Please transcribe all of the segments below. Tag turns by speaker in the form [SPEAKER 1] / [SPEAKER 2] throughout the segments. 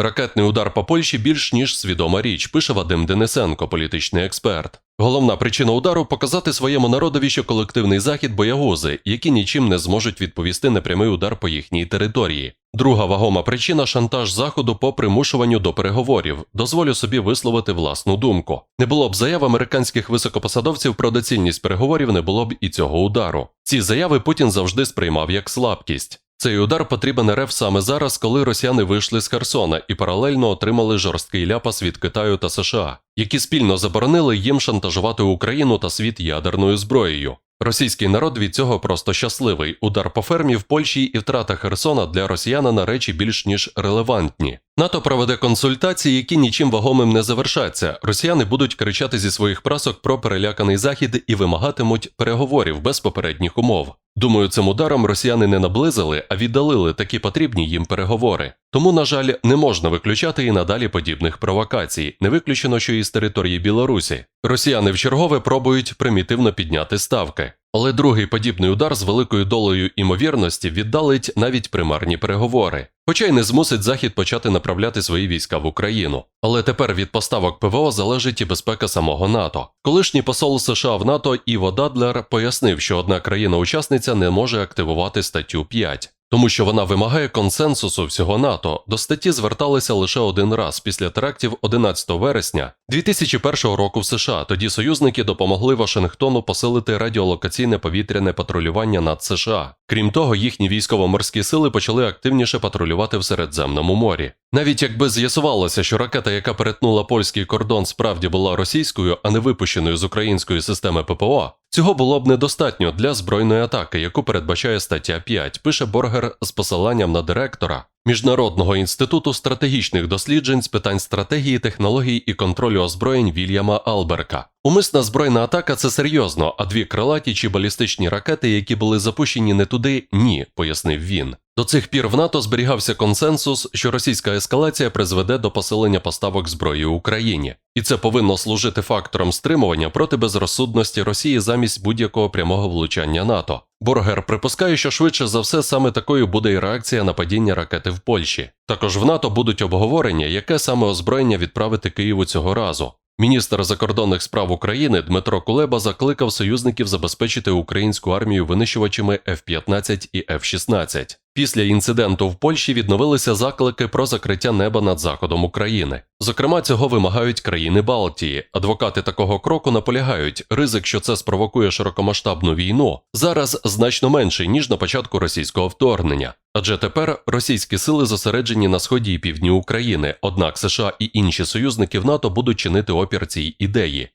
[SPEAKER 1] Ракетний удар по Польщі більш ніж свідома річ, пише Вадим Денисенко, політичний експерт. Головна причина удару показати своєму народові, що колективний захід боягузи, які нічим не зможуть відповісти на прямий удар по їхній території. Друга вагома причина шантаж заходу по примушуванню до переговорів. Дозволю собі висловити власну думку. Не було б заяв американських високопосадовців про доцільність переговорів, не було б і цього удару. Ці заяви Путін завжди сприймав як слабкість. Цей удар потрібен РФ саме зараз, коли росіяни вийшли з Херсона і паралельно отримали жорсткий ляпас від Китаю та США, які спільно заборонили їм шантажувати Україну та світ ядерною зброєю. Російський народ від цього просто щасливий. Удар по фермі в Польщі і втрата Херсона для росіяна на речі більш ніж релевантні. НАТО проведе консультації, які нічим вагомим не завершаться. Росіяни будуть кричати зі своїх прасок про переляканий захід і вимагатимуть переговорів без попередніх умов. Думаю, цим ударом росіяни не наблизили, а віддалили такі потрібні їм переговори. Тому, на жаль, не можна виключати і надалі подібних провокацій, не виключено, що і з території Білорусі. Росіяни в чергове пробують примітивно підняти ставки. Але другий подібний удар з великою долею імовірності віддалить навіть примарні переговори, хоча й не змусить Захід почати направляти свої війська в Україну. Але тепер від поставок ПВО залежить і безпека самого НАТО. Колишній посол США в НАТО Іво Дадлер пояснив, що одна країна-учасниця не може активувати статтю 5. Тому що вона вимагає консенсусу всього НАТО, до статті зверталися лише один раз після терактів 11 вересня 2001 року в США. Тоді союзники допомогли Вашингтону посилити радіолокаційне повітряне патрулювання над США. Крім того, їхні військово-морські сили почали активніше патрулювати в Середземному морі. Навіть якби з'ясувалося, що ракета, яка перетнула польський кордон, справді була російською, а не випущеною з української системи ППО, цього було б недостатньо для збройної атаки, яку передбачає стаття 5, пише Боргер з посиланням на директора Міжнародного інституту стратегічних досліджень з питань стратегії, технологій і контролю озброєнь Вільяма Алберка. Умисна збройна атака це серйозно, а дві крилаті чи балістичні ракети, які були запущені не туди, ні, пояснив він. До цих пір в НАТО зберігався консенсус, що російська ескалація призведе до посилення поставок зброї Україні, і це повинно служити фактором стримування проти безрозсудності Росії замість будь-якого прямого влучання НАТО. Боргер припускає, що швидше за все саме такою буде і реакція на падіння ракети в Польщі. Також в НАТО будуть обговорення, яке саме озброєння відправити Києву цього разу. Міністр закордонних справ України Дмитро Кулеба закликав союзників забезпечити українську армію винищувачами F-15 і F-16. Після інциденту в Польщі відновилися заклики про закриття неба над заходом України. Зокрема, цього вимагають країни Балтії. Адвокати такого кроку наполягають, ризик, що це спровокує широкомасштабну війну, зараз значно менший ніж на початку російського вторгнення. Адже тепер російські сили зосереджені на сході і півдні України, однак США і інші союзники в НАТО будуть чинити опір цій ідеї.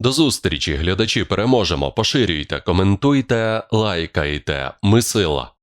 [SPEAKER 1] До зустрічі, глядачі, переможемо! Поширюйте, коментуйте, лайкайте. Ми сила.